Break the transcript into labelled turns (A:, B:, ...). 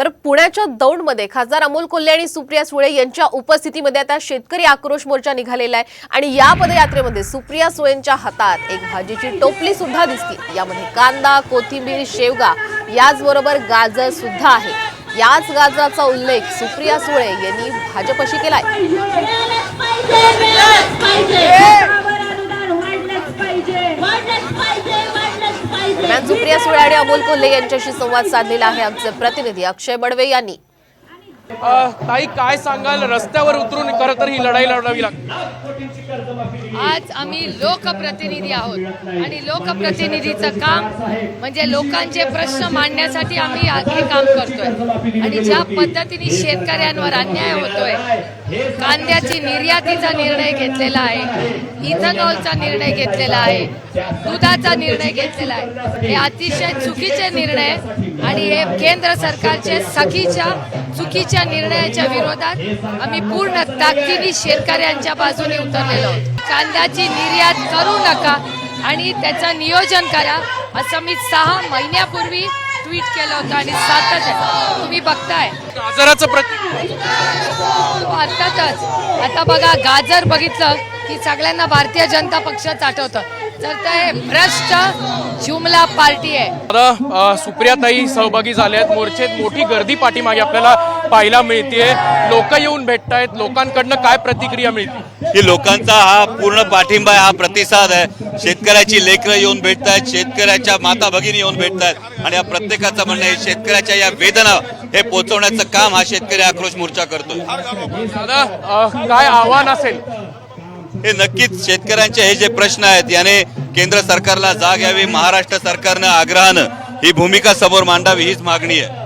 A: तर पुण्याच्या दौंडमध्ये खासदार अमोल कोल्हे आणि सुप्रिया सुळे यांच्या उपस्थितीमध्ये आता शेतकरी आक्रोश मोर्चा निघालेला आहे. आणि या पदयात्रेमध्ये सुप्रिया सुळेंच्या हातात एक भाजीची टोपली सुद्धा दिसते. यामध्ये कांदा कोथिंबीर शेवगा याचबरोबर गाजर सुद्धा आहे. याच गाजराचा उल्लेख सुप्रिया सुळे यांनी भाजपशी केलाय. दरम्यान सुप्रिया सुळे आणि अमोल कोल्हे यांच्याशी संवाद साधलेला आहे आमचे प्रतिनिधी अक्षय बडवे यांनी.
B: ताई काय सांगाल? रस्त्यावर उतरून खरं तर ही लढाई लढावी लागते.
C: आज आम्ही लोकप्रतिनिधी आहोत. आणि लोकप्रतिनिधीचं काम म्हणजे लोकांचे प्रश्न मांडण्यासाठी आम्ही हे काम करतोय. आणि ज्या पद्धतीने शेतकऱ्यांवर अन्याय होतोय कांद्याची निर्यातीचा निर्णय घेतलेला आहे इथेनॉलचा निर्णय घेतलेला आहे दुधाचा निर्णय घेतलेला आहे. हे अतिशय चुकीचे निर्णय आणि हे केंद्र सरकारचे सखीच्या चुकीच्या निर्णयाच्या विरोधात आम्ही पूर्ण ताकदीने शेतकऱ्यांच्या बाजूने उतरलेलो आहोत. कांद्याची निर्यात करू नका आणि त्याचं नियोजन करा असं मी सहा महिन्यापूर्वी ट्विट केलं होतं आणि सातच तुम्ही बघताय.
B: गाजराचं
C: अर्थातच आता बघा गाजर बघितलं की सगळ्यांना भारतीय जनता पक्षाच आठवतं तर ते भ्रष्ट जुमला पार्टी आहे.
B: सुप्रियाताई सहभागी झाल्या आहेत. मोर्चेत मोठी गर्दी पाठीमागे. आपल्याला पाहायला मिळते लोक येऊन भेटतायत. लोकांकडनं काय प्रतिक्रिया मिळते?
D: की लोकांचा हा पूर्ण पाठिंबा आहे, हा प्रतिसाद आहे. शेतकऱ्याची लेकरं येऊन भेटत आहेत शेतकऱ्याच्या माता भगिनी येऊन भेटत आहेत आणि या प्रत्येकाचं म्हणणं आहे शेतकऱ्याच्या या वेदना हे पोहोचवण्याचं काम हा शेतकरी आक्रोश मोर्चा करतोय.
B: दादा काय आव्हान असेल?
D: हे नक्कीच शेतकऱ्यांचे हे जे प्रश्न आहेत याने केंद्र सरकारला जाग यावी महाराष्ट्र सरकारनं आग्रहानं ही भूमिका समोर मांडावी हीच मागणी आहे.